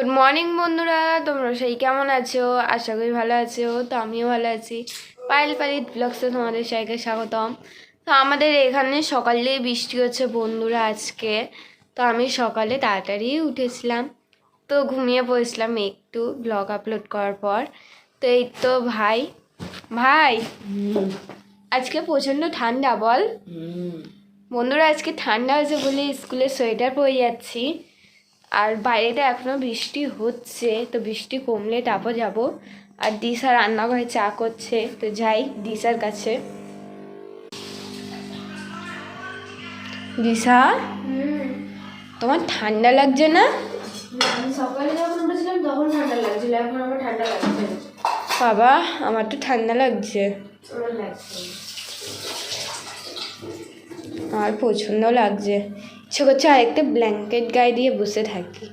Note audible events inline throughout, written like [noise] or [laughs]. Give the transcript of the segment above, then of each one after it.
Good morning বন্ধুরা। তোমরা সেই কেমন আছো? আশা করি ভালো আছো। তো আমিও ভালো আছি। পায়েল পালিত ব্লগসে তোমাদের সবাইকে স্বাগতম। তো আমাদের এখানে সকালেই বৃষ্টি হচ্ছে বন্ধুরা আজকে। তো আমি সকালে তাড়াতাড়ি উঠেছিলাম। তো ঘুমিয়ে পড়েছিলাম একটু ব্লগ আপলোড করার পর। তো এই তো ভাই। ভাই আজকে প্রচণ্ড ঠান্ডা বল। বন্ধুরা আজকে ঠান্ডা হয়েছে বলে স্কুলে সোয়েটার পরে যাচ্ছি। আর বাইরেতে এখনও বৃষ্টি হচ্ছে তো বৃষ্টি কমলে তারপর যাব। আর দিশা রান্নাঘরে চা করছে তো যাই দিশার কাছে। দিশা? তোমার ঠান্ডা লাগছে না? সকালে যখন উঠেছিলাম তখন ঠান্ডা লাগছিল এখন আমার ঠান্ডা লাগছে। বাবা আমার তো ঠান্ডা লাগছে। আমার লাগছে। আমার প্রচণ্ড লাগছে। ইচ্ছে করছে আরেকটা ব্ল্যাঙ্কেট গায়ে দিয়ে বসে থাকি।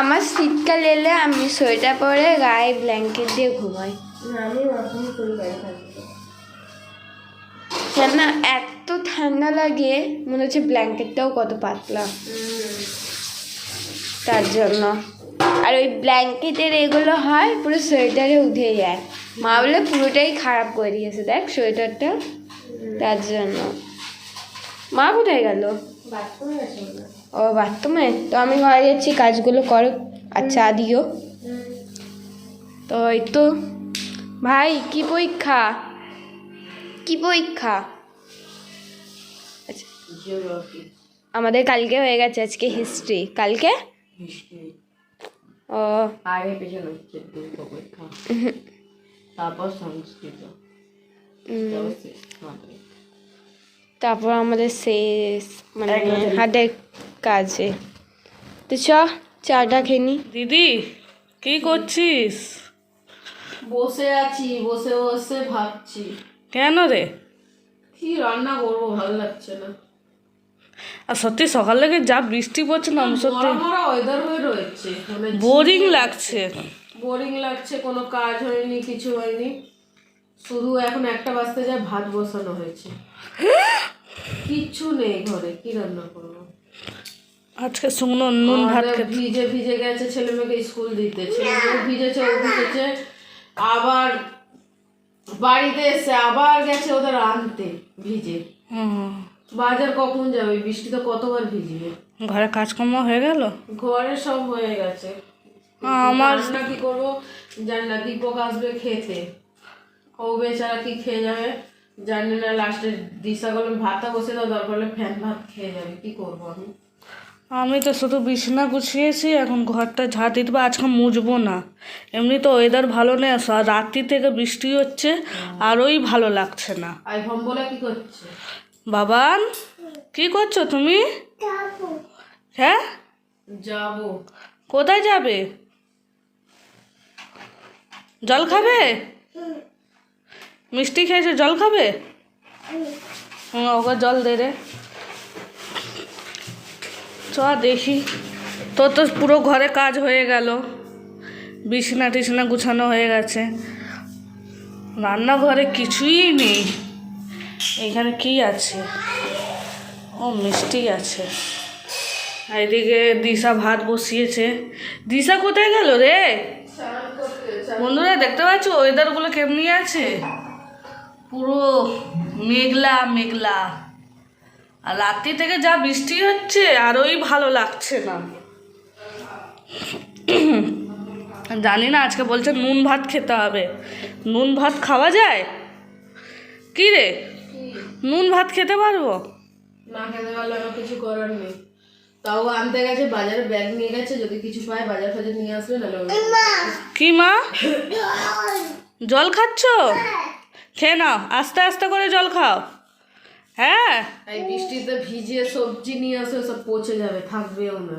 আমার শীতকাল এলে আমি সোয়েটার পরে গায়ে ব্ল্যাঙ্কেট দিয়ে ঘুমাই। কেন এত ঠান্ডা লাগে মনে হচ্ছে ব্ল্যাঙ্কেটটাও কত পাতলা। তার জন্য। আর ওই ব্ল্যাঙ্কেটের এগুলো হয় পুরো সোয়েটারে উঠে যায়। মা বলে পুরোটাই খারাপ করে দিয়েছে দেখ সোয়েটারটা। তার জন্য। মা কোথায় গেল। ও বাথরুমে? তো আমি ঘরে যাচ্ছি কাজগুলো করো। আর চা দিও। তো এই তো। ভাই কি পরীক্ষা? কি পরীক্ষা? আচ্ছা আমাদের কালকে হয়ে গেছে আজকে হিস্ট্রি কালকে? ও আগে পেছনে হচ্ছে দুটো পরীক্ষা। তারপর সংস্কৃত। তারপর শেষ মাধ্যমিক। তারপর আমাদের শেষ মানে। হাতের কাজে। তো চ চাটা খেয়ে নি। দিদি কি করছিস? বসে আছি বসে বসে ভাবছি। কেন রে? কি রান্না করব ভালো লাগছে না। আর সত্যি সকাল থেকে যা বৃষ্টি পড়ছে না সত্যি ওয়েদার হয়ে রয়েছে মানে বোরিং লাগছে। বোরিং লাগছে কোনো কাজ হয়নি কিছু হয়নি। শুধু এখন একটা বাজতে যায় ভাত বসানো হয়েছে। কিচ্ছু নেই ঘরে কি রান্না করব? আজকে শুকনো নুন ভাত ভিজে ভিজে গেছে ছেলে মেয়েকে স্কুল দিতে। ছেলে মেয়ে ভিজেছে ও ভিজেছে আবার বাড়িতে এসে আবার গেছে ওদের আনতে ভিজে। হুম। বাজার কখন যাবে? বৃষ্টি তো কতবার ভিজবে ঘরে কাজকর্ম হয়ে গেল? ঘরে সব হয়ে গেছে। আমার কি করব? জানি না দীপক আসবে খেতে। ও বেচারা কি খেয়ে যাবে? জানি না লাস্টে দিশা করলাম ভাতটা বসে দাও দরকার হলে ফ্যান ভাত খেয়ে যাবে। কি করব আমি? আমি তো শুধু বিছানা গুছিয়েছি এখন ঘরটা ঝাঁট দিতে। আজকে মুছবো না। এমনি তো ওয়েদার ভালো নেই আর রাত্রি থেকে বৃষ্টি হচ্ছে আরোই ভালো লাগছে না। আইফোন বলে কি করছে? বাবান কি করছ তুমি? হ্যাঁ? যাব। কোথায় যাবে? জল খাবে? মিষ্টি খেয়েছে জল খাবে? ওকে জল দে রে। চ দেখি। তোর তো পুরো ঘরে কাজ হয়ে গেল। বিছনা টিছনা গুছানো হয়ে গেছে। রান্নাঘরে কিছুই নেই। এখানে কি আছে? ও, মিষ্টি আছে। আর এদিকে দিশা ভাত বসিয়েছে। দিশা কোথায় গেল রে? বন্ধুরা, দেখতে পাচ্ছ? ওয়েদারগুলো কেমনি আছে? পুরো মেঘলা মেঘলা। আর রাত্রি থেকে যা বৃষ্টি হচ্ছে, আরোই ভালো লাগছে না। জানি না, আজকে বলছে নুন ভাত খেতে হবে। নুন ভাত খাওয়া যায়? কি রে? নুন ভাত খেতে পারব? না খেতে পারলে আমার কিছু করার নেই। তাও আনতে গেছে বাজারে ব্যাগ নিয়ে গেছে যদি কিছু পায় বাজার ফাজার নিয়ে আসবে ওই- কি মা? জল খাচ্ছ? খেয়ে নাও আস্তে আস্তে করে জল খাও। হ্যাঁ? এই বৃষ্টিতে ভিজিয়ে সবজি নিয়ে আসবে সব পচে যাবে থাকবেও না।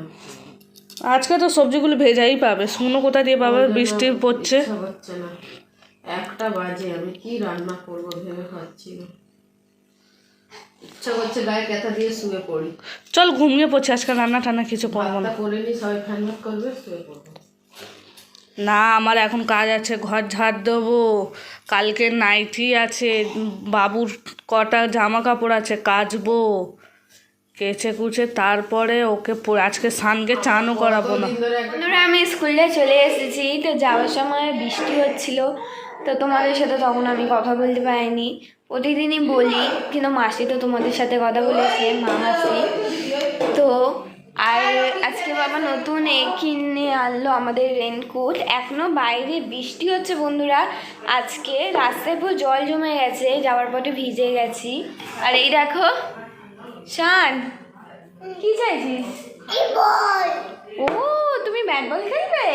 আজকে তো সবজিগুলো ভেজাই পাবে শুনো কোথা দিয়ে পাবে? বৃষ্টি পড়ছে। না। একটা বাজে আমি কি রান্না করব ভেবে পাচ্ছি না। ইচ্ছা করছে গায়ে কেথা দিয়ে শুয়ে পড়ি। চল ঘুমিয়ে পড়ছি আজকে রান্না টান্না কিছু করব না। করে নি সবাই ফ্যান করবে শুয়ে পড়ব। না আমার এখন কাজ আছে ঘর ঝাড় দেবো। কালকে নাইটি আছে বাবুর কটা জামা কাপড় আছে কাচবো। কেচে কুচে তারপরে ওকে আজকে সানকে চানও করাবো না। বন্ধুরা আমি স্কুলে চলে এসেছি তো যাওয়ার সময় বৃষ্টি হচ্ছিল। তো তোমাদের সাথে তখন আমি কথা বলতে পারিনি। প্রতিদিনই বলি, কিন্তু মাসি তো তোমাদের সাথে কথা বলেছে, মা মাসি। তো আর আজকে বাবা নতুন এ কিনে আনলো আমাদের রেনকোট। এখনও বাইরে বৃষ্টি হচ্ছে বন্ধুরা। আজকে রাস্তায় পুরো জল জমে গেছে, যাওয়ার পথে ভিজে গেছি। আর এই দেখো, শান, কি চাইছিস? ও, তুমি ব্যাট বল খেলবে?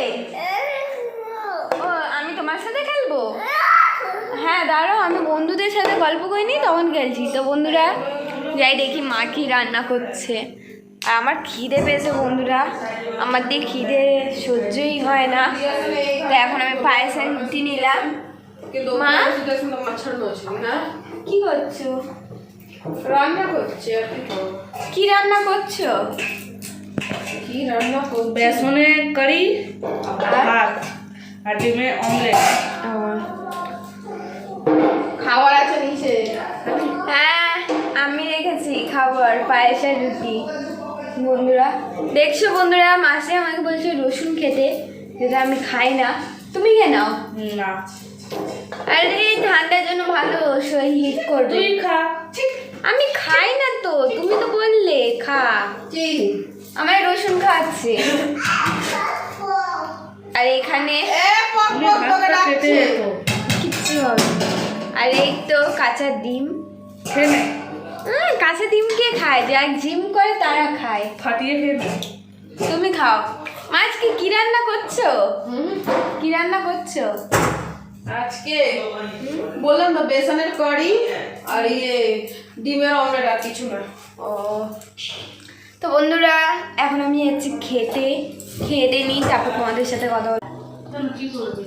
ও, আমি তোমার সাথে খেলব? হ্যাঁ দাঁড়াও, আমি বন্ধুদের সাথে গল্প করিনি তখন খেলছি তো বন্ধুরা যাই দেখি মা কি রান্না করছে। আর আমার খিদে পেয়েছে বন্ধুরা। আমার দিয়ে খিদে সহ্যই হয় না। তো এখন আমি পায়েস রুটি নিলাম। কিন্তু মা? মাছের নছিল না? কি করছ? রান্না করছে আর কি রান্না করছ? কি রান্না করবে বেসনে কারি ভাত আর ডিমে অমলেট। খাবার আছে নিচে। হ্যাঁ আমি রেখেছি খাবার পায়েস আর রুটি। বন্ধুরা দেখছ বন্ধুরা মাসে আমাকে বলছে রসুন খেতে যেটা আমি খাই না। তুমি কে নাও। না। আরে ঠান্ডার জন্য ভালো শরীর হিট করবে। তুই খা। আমি খাই না তো তুমি তো বললে খা। আমার রসুন খাচ্ছে। আর এখানে কিচ্ছু হবে। আর এই তো কাঁচা ডিম। খেয়ে কাঁচা ডিম কে খায়? যারা জিম করে তারা খায়। ফাটিয়ে খেয়ে তুমি খাও। আজকে কি রান্না করছ? হুম, কি রান্না করছ? আজকে বললাম তো বেসনের কড়ি আর ইয়ে ডিমের অমলেট আর কিছু না। ও। তো বন্ধুরা এখন আমি যাচ্ছি খেতে। খেয়ে নিই তারপর তোমাদের সাথে কথা বলব। কি করবি?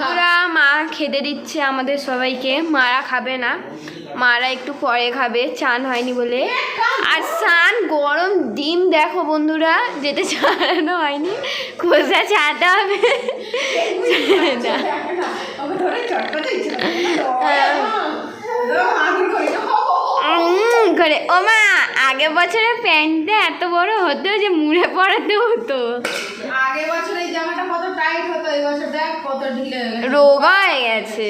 ওরা মা খেতে দিচ্ছে আমাদের সবাইকে মারা খাবে না। মারা একটু পরে খাবে চান হয়নি বলে। আর চান গরম ডিম দেখো বন্ধুরা যেটা চালানো হয়নি। খোসা চাতে হবে। করে। ও মা আগের বছরে প্যান্টটা এত বড় হতো যে মুড়ে পড়াতে হতো। আগে বছর জামাটা কত টাইট হতো এই বছর দেখ কত ঢিলে হয়ে গেছে। রোগা হয়ে গেছে।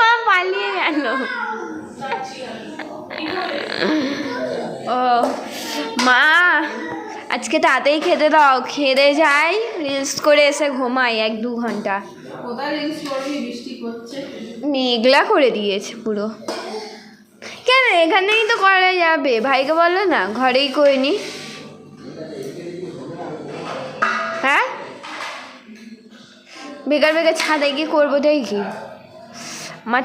মা পালিয়ে গেল। ও মা আজকে তাড়াতাড়ি খেতে দাও। খেতে যাই রিলস করে এসে ঘুমাই এক দু ঘণ্টা। মেঘলা করে দিয়েছে পুরো। কেন? এখানেই তো করা যাবে। ভাইকে বলো না ঘরেই করে নি। বেকার বেকার ছাদে গিয়ে করব তাই কি আমার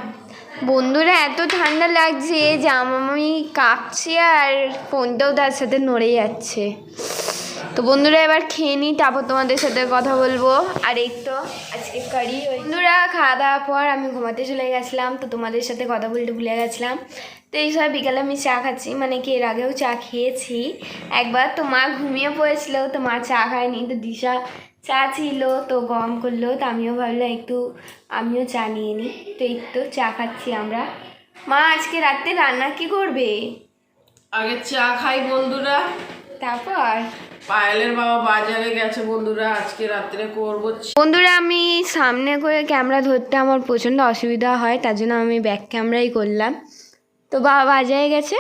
বন্ধুরা এত ঠান্ডা লাগছে যে আমি কাঁপছি আর ফোনটাও তার সাথে নড়ে যাচ্ছে। তো বন্ধুরা এবার খেয়ে নিই, তারপর তোমাদের সাথে কথা বলব। আর এই তো আজকে কারি বন্ধুরা খাওয়া দাওয়ার পর আমি ঘুমাতে চলে গেছিলাম, তো তোমাদের সাথে কথা বলতে ভুলে গেছিলাম। তো এই সময় বিকালে আমি চা খাচ্ছি মানে কি এর আগেও চা খেয়েছি। একবার তো মা ঘুমিয়ে পড়েছিল, তো মা চা খায়নি, তো দিশা চা ছিল তো গরম করল তো আমিও ভাবলাম একটু আমিও চা নিয়ে নিই তো এই তো চা খাচ্ছি আমরা। মা আজকে রাত্রে রান্না কি করবে? আগে চা খাই বন্ধুরা। তারপর? পায়েলের বাবা বাজারে গেছে বন্ধুরা আজকে রাত্রে করব বন্ধুরা আমি সামনে করে ক্যামেরা ধরতে আমার প্রচণ্ড অসুবিধা হয় তার জন্য আমি ব্যাক ক্যামেরাই করলাম। তো বাবা বাজারে গেছে?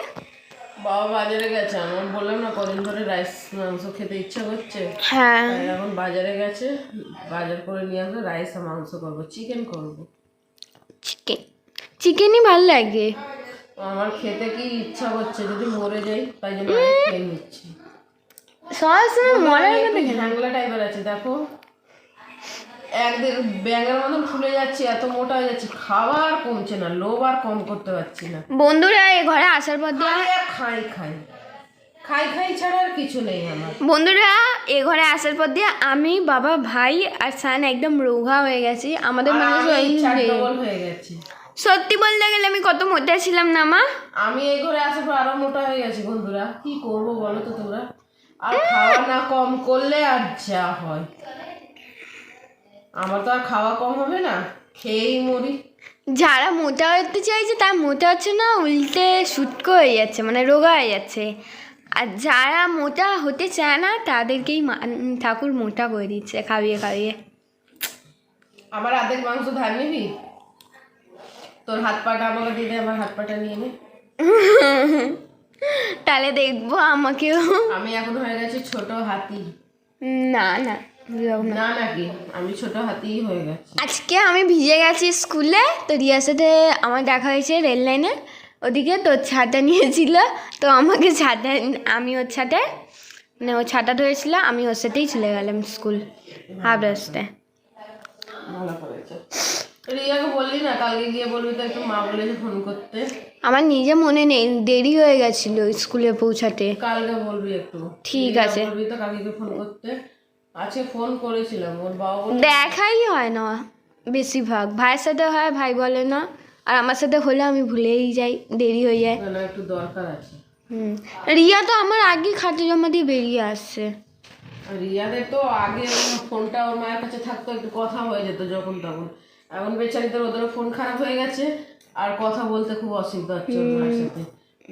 বাবা বাজারে গেছে আমার বললাম না কদিন ধরে রাইস মাংস খেতে ইচ্ছা করছে হ্যাঁ। এখন বাজারে গেছে বাজার করে নিয়ে আসবে রাইস আর মাংস করব চিকেন করব। চিকেন চিকেনই ভালো লাগে। আমার খেতে কি ইচ্ছা করছে যদি মরে যাই তাই জন্য খেয়ে নিচ্ছি। সবসময় মরার একটু কথা? টাইপের আছে দেখো। একদিন ব্যাঙের মতন ফুলে যাচ্ছে এত মোটা হয়ে যাচ্ছে খাবার কমছে না লোভ আর কম করতে পারছি না। বন্ধুরা এই ঘরে আসার পর দিয়ে খাই খাই খাই। খাই খাই ছাড়া আর কিছু নেই আমার। বন্ধুরা এ ঘরে আসার পর দিয়ে আমি বাবা ভাই আর সান একদম রোগা হয়ে গেছি। আমাদের মানে হয়ে গেছি। সত্যি বলতে গেলে আমি কত মোটা ছিলাম না মা? আমি এই ঘরে আসার পর আরও মোটা হয়ে গেছি বন্ধুরা। কি করব বলো তো তোমরা? আর খাওয়া না কম করলে আর যা হয়। আমার তো আর খাওয়া কম হবে না। খেয়েই মরি। যারা মোটা হতে চাইছে তার মোটা হচ্ছে না উল্টে শুটকো হয়ে যাচ্ছে মানে রোগা হয়ে যাচ্ছে। আর যারা মোটা হতে চায় না তাদেরকেই ঠাকুর মোটা করে দিচ্ছে খাইয়ে খাইয়ে। আমার অর্ধেক মাংস ধার নিবি? তোর হাত পাটা আমাকে দিয়ে আমার হাত পাটা নিয়ে নে। তাহলে দেখব আমাকেও। আমি এখন হয়ে গেছি ছোট হাতি। না না। না। না নাকি আমি ছোট হাতি হয়ে গেছি। আজকে আমি ভিজে গেছি স্কুলে তো রিয়ার সাথে আমার দেখা হয়েছে রেল লাইনে। ওদিকে তোর ছাতা নিয়েছিল তো আমাকে ছাতা আমি ওর ছাতে মানে ও ছাতা ধরেছিল আমি ওর সাথেই চলে গেলাম স্কুল হাফ রাস্তায়। রিয়াকে বললি না কালকে গিয়ে বলবি তো একটু মা বলেছে ফোন করতে। আমার নিজে মনে নেই দেরি হয়ে গেছিল স্কুলে পৌঁছাতে। কালকে বলবি একটু। ঠিক আছে। বলবি তো কালকে ফোন করতে। আজকে ফোন করেছিলাম। ওর বাবা দেখাই হয় না বেশিরভাগ। ভাইয়ের সাথে হয় ভাই বলে না। আর আমার সাথে হলে আমি ভুলেই যাই দেরি হয়ে যায়। না একটু দরকার আছে। হুম। রিয়া তো আমার আগে খাতে জমা দিয়ে বেরিয়ে আসছে। রিয়াদের তো আগে ফোনটা ওর মায়ের কাছে থাকতো একটু কথা হয়ে যেত যখন তখন। এখন বেচারিদের ওদেরও ফোন খারাপ হয়ে গেছে। আর কথা বলতে খুব অসুবিধা হচ্ছে ওর মায়ের সাথে।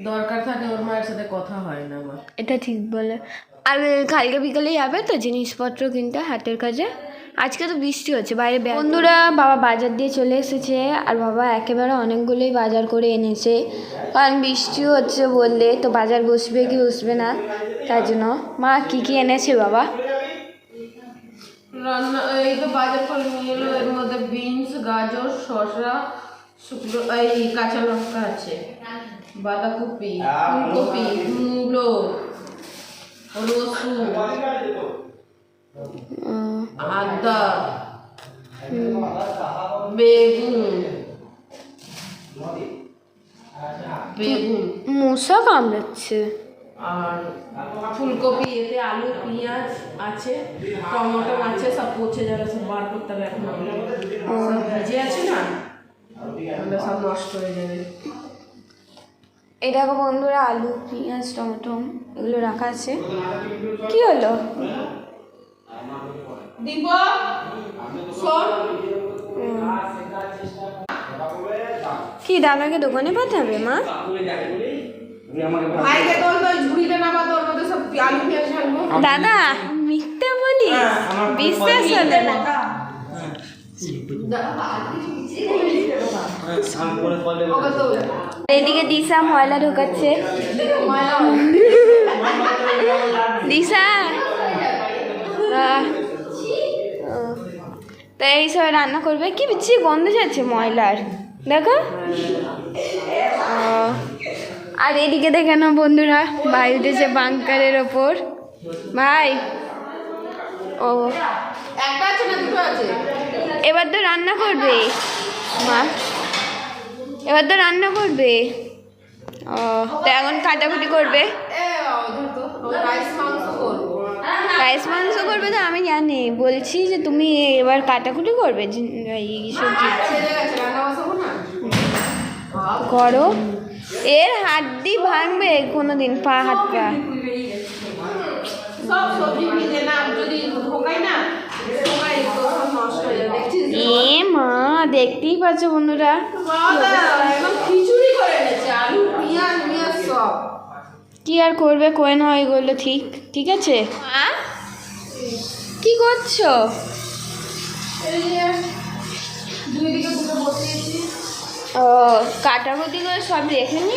দরকার থাকে ওর মায়ের সাথে কথা হয় না আমার। এটা ঠিক বলে। আর কালকে বিকালে যাবে তো জিনিসপত্র কিনতে হাতের কাজে। আজকে তো বৃষ্টি হচ্ছে বাইরে বন্ধুরা বাবা বাজার দিয়ে চলে এসেছে আর বাবা একেবারে অনেকগুলোই বাজার করে এনেছে। কারণ বৃষ্টি হচ্ছে বললে তো বাজার বসবে কি বসবে না তার জন্য। মা কী কী এনেছে বাবা? রান্না এই তো বাজার করে নিয়ে এলো এর মধ্যে বিনস গাজর শসা শুকনো এই কাঁচা লঙ্কা আছে বাঁধাকপি ফুলকপি মূলো। রসুন আদা বেগুন বেগুন মশা কামড়াচ্ছে। আর ফুলকপি এতে আলু পেঁয়াজ আছে টমেটো আছে সব পচে যাবে সব বার করতে হবে এখন। ভিজে আছে না? সব নষ্ট হয়ে যাবে। এই দেখো বন্ধুরা আলু পেঁয়াজ টমেটো এগুলো রাখা আছে। কি হলো? কি দাদাকে দোকানে পাঠাবে মা? দাদা মিথ্যা বলি বিশ্বাস হলো না। ওকে তো। এদিকে দিশা ময়লা ঢোকাচ্ছে। দিশা। তো এই সব রান্না করবে। কি বিচ্ছি গন্ধ যাচ্ছে ময়লার। দেখো। আর এদিকে দেখে না বন্ধুরা ভাই উঠেছে বাংকারের ওপর। ভাই। ও। এবার তো রান্না করবে। মা। এবার তো রান্না করবে। ও, তো এখন কাটাকুটি করবে। রাইস মাংস করব তো, আমি জানি। বলছি যে তুমি এবার কাটাকুটি করবে করো এর হাড্ডি ভাঙবে কোনো দিন পা হাত পা। সব সবজি যদি না ঢোকাই তো সব নষ্ট হয়ে যাবে দেখছিস এ মা দেখতেই পাচ্ছ বন্ধুরা। কি আর করবে করে না এগুলো ঠিক ঠিক আছে? কি করছ? ও কাটাকুটি করে সব রেখে হয়ে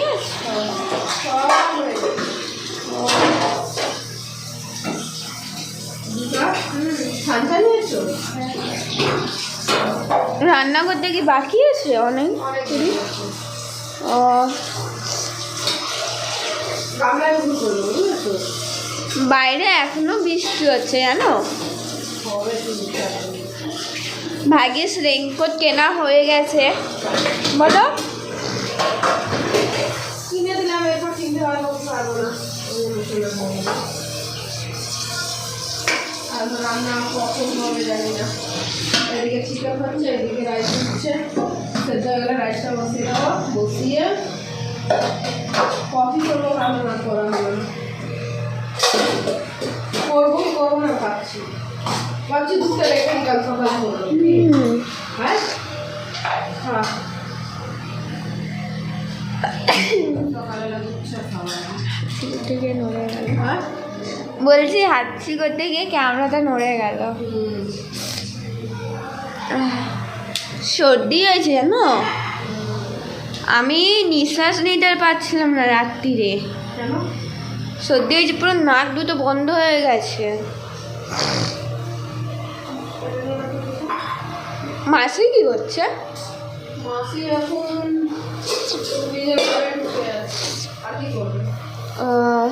নিয়েছো রান্না করতে কি বাকি আছে অনেক? ও। বাইরে এখনও বৃষ্টি হচ্ছে জানো? ভাগ্যিস রেইনকোট কেনা হয়ে গেছে। বলো। কিনে দিলাম এরপর কিনতে পারব পারব না। আর রান্না কখন হবে জানি না। এদিকে চিকেন হচ্ছে এদিকে রাইস হচ্ছে। সেদ্ধ গেলে রাইসটা বসিয়ে দেওয়া বসিয়ে কফি করব রান্না না করা হলো না। করব করব না পাচ্ছি পাচ্ছি দুটো রেখে কাল সকালে করব। হ্যাঁ? হ্যাঁ।, হ্যাঁ? বলছি হাতছি করতে গিয়ে ক্যামেরাটা নড়ে গেল। হুম। সর্দি হয়েছে জানো? আমি নিঃশ্বাস নিতে পারছিলাম না রাত্রিরে। সর্দি হয়েছে পুরো নাক দুটো বন্ধ হয়ে গেছে। মাসি কি করছে? মাসি এখন নিজের ঘরে ঢুকে আছে আর কি করবে? আহ,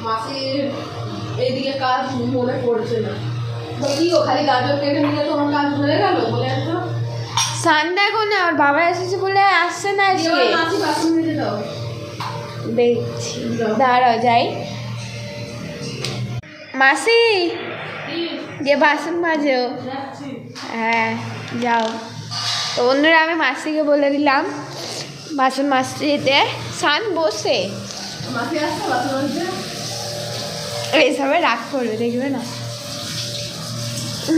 মাসির এইদিকে কাজ মনে পড়ছে না। খালি গাজর কেটে নিলে তোমার কাজ হয়ে গেল বলে তো এখন আর বাবা এসেছে বলে আসছে না আজকে। দেখছি দাঁড়াও যাই। মাসি যে বাসন মাজো। হ্যাঁ যাও। তো বন্ধুরা আমি মাসিকে বলে দিলাম বাসন মাজতে যেতে। সান বসে। এসবে রাগ করবে দেখবে না। [laughs]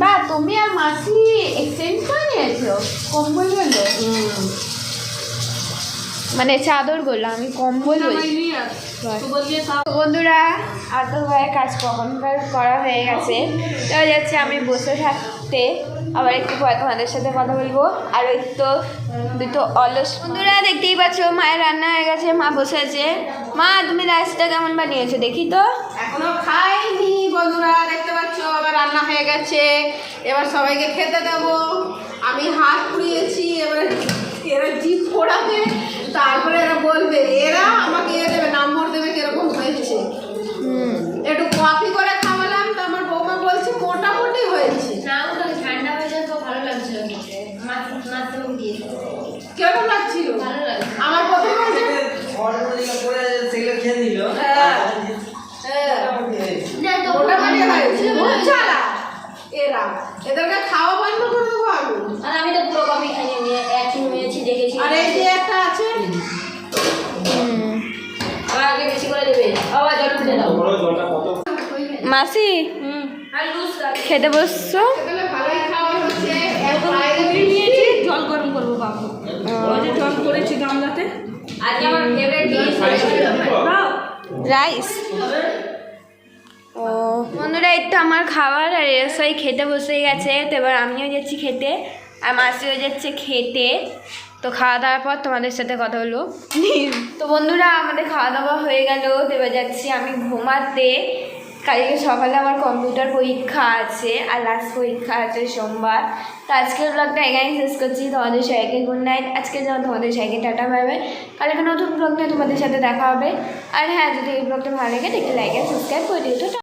বা তুমি আর মাসি এক্সচেঞ্জ করে নিয়েছো? কম্বল বলল মানে চাদর বলল আমি কম্বল বন্ধুরা ভাইয়ের কাজ কখনকার করা হয়ে গেছে। তো যাচ্ছে আমি বসে থাকতে। আবার একটু তোমাদের সাথে কথা বলব। আর ওই তো দুটো অলস। বন্ধুরা, দেখতেই পাচ্ছ, মায়ের রান্না হয়ে গেছে, মা বসে আছে। মা, তুমি রাইসটা কেমন বানিয়েছো দেখি তো। এখনও খাইনি বন্ধুরা, দেখতে পাচ্ছ, আবার রান্না হয়ে গেছে। এবার সবাইকে খেতে দেবো। আমি হাত পুড়িয়েছি, এবার এরা জিভ পোড়াবে তারপরে এরা বলবে এরা আমাকে ইয়ে দেবে নম্বর দেবে কীরকম হয়েছে। একটু কফি করে খাওয়ালাম তো আমার বৌমা বলছে মোটামুটি হয়েছে। না ওটা ঠান্ডা হয়ে যায় তো ভালো লাগছিল কেমন লাগছিল? আমার প্রথম হ্যাঁ। হ্যাঁ। এরা এদেরকে খাওয়া মাসি? খেতে বসছো? তাহলে ভালোই খাওয়া হচ্ছে। এখন বাইরে বেরিয়েছি জল গরম করব বাবু। জল করেছি গামলাতে। আজকে আমার ফেভারিট ডিশ দাও রাইস। ও। বন্ধুরা এই তো আমার খাবার আর এসআই খেতে বসে গেছে। তো এবার আমিও যাচ্ছি খেতে আর মাসিও যাচ্ছে খেতে। তো খাওয়া দাওয়ার পর তোমাদের সাথে কথা হলো তো বন্ধুরা আমাদের খাওয়া দাওয়া হয়ে গেল। তো এবার যাচ্ছি আমি ঘুমাতে। কালকে সকালে আমার কম্পিউটার পরীক্ষা আছে আর লাস্ট পরীক্ষা আছে সোমবার। তো আজকের ব্লগটা এখানেই শেষ করছি। তোমাদের সবাইকে গুড নাইট আজকে যেমন তোমাদের সবাইকে টাটা পাবে কালকে নতুন ব্লগ নিয়ে তোমাদের সাথে দেখা হবে। আর হ্যাঁ যদি এই ব্লগটা ভালো লাগে একটু লাইক আর সাবস্ক্রাইব করে দিও।